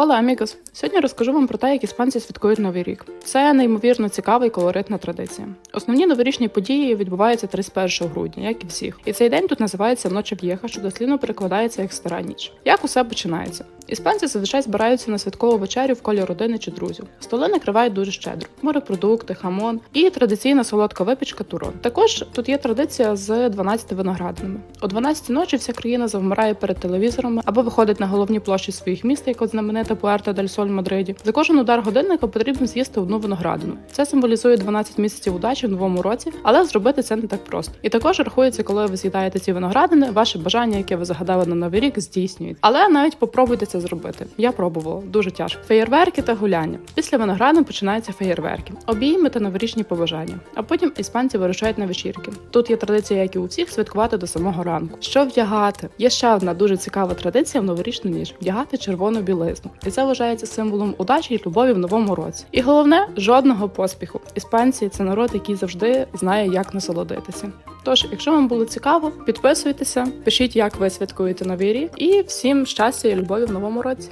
Ола амігос! Сьогодні розкажу вам про те, як іспанці святкують новий рік. Це неймовірно цікава і колоритна традиція. Основні новорічні події відбуваються 31 грудня, як і всіх. І цей день тут називається Ноча В'єха, що дослівно перекладається як стара ніч. Як усе починається? Іспанці зазвичай збираються на святкову вечерю в колі родини чи друзів. Столи накривають дуже щедро: морепродукти, хамон і традиційна солодка випічка турон. Також тут є традиція з 12 виноградинами. О 12 ночі вся країна завмирає перед телевізорами або виходить на головні площі своїх міст, як от знаменита Пуерта дель Соль в Мадриді. За кожен удар годинника потрібно з'їсти одну виноградину. Це символізує 12 місяців удачі в новому році, але зробити це не так просто. І також рахується, коли ви з'їдаєте ці виноградини, ваше бажання, яке ви загадали на новий рік, здійснюється. Але навіть попробуйте це зробити. Я пробувала дуже тяжко. Феєрверки та гуляння. Після винограду починаються феєрверки, обійми та новорічні побажання. А потім іспанці вирушають на вечірки. Тут є традиція, як і у всіх, святкувати до самого ранку. Що вдягати? Є ще одна дуже цікава традиція в новорічну ніч вдягати червону білизну. І це вважається символом удачі і любові в новому році. І головне жодного поспіху. Іспанці це народ, який завжди знає, як насолодитися. Тож, якщо вам було цікаво, підписуйтеся, пишіть, як ви святкуєте новий рік, і всім щастя і любові в новому році.